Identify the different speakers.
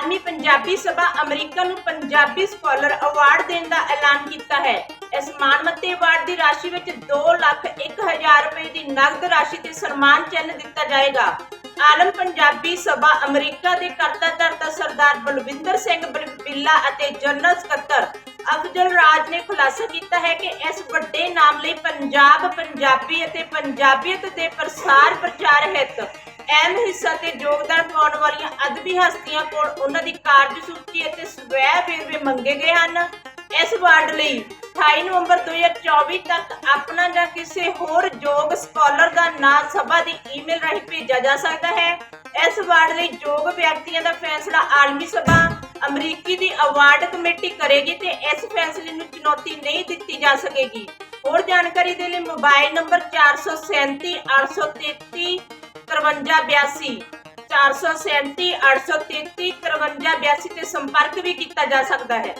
Speaker 1: ਆਲਮੀ ਪੰਜਾਬੀ ਸਭਾ ਅਮਰੀਕਾ ਨੂੰ Punjabi scholar award ਦੇਣ ਦਾ ਐਲਾਨ ਕੀਤਾ ਹੈ। ਇਸ ਮਾਨਮੱਤੇ ਅਵਾਰਡ ਦੀ ਰਾਸ਼ੀ ਵਿੱਚ 2 ਲੱਖ 1000 ਰੁਪਏ ਦੀ ਨਗਦ ਰਾਸ਼ੀ ਤੇ ਸਨਮਾਨ ਚਿੰਨ੍ਹ ਦਿੱਤਾ ਜਾਏਗਾ। ਆਲਮ ਪੰਜਾਬੀ ਸਭਾ ਅਮਰੀਕਾ ਦੇ ਕਰਤਾ ਧਰਤਾ ਸਰਦਾਰ ਬਲਵਿੰਦਰ ਸਿੰਘ ਬਿੱਲਾ ਅਤੇ ਜਨਰਲ ਸਕੱਤਰ ਅਫਜ਼ਲ ਰਾਜ ਨੇ ਖੁਲਾਸਾ ਕੀਤਾ ਹੈ ਕਿ ਇਸ ਵੱਡੇ ਨਾਮ ਲਈ ਪੰਜਾਬ ਪੰਜਾਬੀ ਅਤੇ ਪੰਜਾਬੀਅਤ ਦੇ ਪ੍ਰਸਾਰ ਪ੍ਰਚਾਰ ਹਿੱਤ ਅਹਿਮ ਹਿੱਸਾ ਤੇ ਯੋਗਦਾਨ ਪਾਉਣ ਵਾਲੀਆਂ ਅਦਬੀ ਹਸਤੀਆਂ ਕੋਲ ਉਹਨਾਂ ਦੀ ਕਾਰਜ ਸੂਚੀ ਅਤੇ ਸਵੈ ਵੇਰਵੇ ਮੰਗੇ ਗਏ ਹਨ। ਇਸ ਵਾਰਡ ਲਈ 28 ਨਵੰਬਰ 2024 ਤੱਕ ਆਪਣਾ ਜਾਂ ਕਿਸੇ ਹੋਰ ਯੋਗ ਸਕਾਲਰ ਦਾ ਨਾਂ ਸਭਾ ਦੀ ਈਮੇਲ ਰਾਹੀਂ ਭੇਜਿਆ ਜਾ ਸਕਦਾ ਹੈ। ਇਸ ਵਾਰਡ ਲਈ ਯੋਗ ਵਿਅਕਤੀਆਂ ਦਾ ਫੈਸਲਾ ਆਲਮੀ ਸਭਾ, ਅਮਰੀਕੀ ਦੀ ਅਵਾਰਡ ਕਮੇਟੀ ਕਰੇਗੀ ਤੇ ਇਸ ਫੈਸਲੇ ਨੂੰ ਚੁਣੌਤੀ ਨਹੀਂ ਦਿੱਤੀ ਜਾ ਸਕੇਗੀ। ਹੋਰ ਜਾਣਕਾਰੀ ਦੇ ਲਈ ਮੋਬਾਈਲ ਨੰਬਰ 437 833 5382 437 833 5382 ਤੇ ਸੰਪਰਕ ਵੀ ਕੀਤਾ ਜਾ ਸਕਦਾ ਹੈ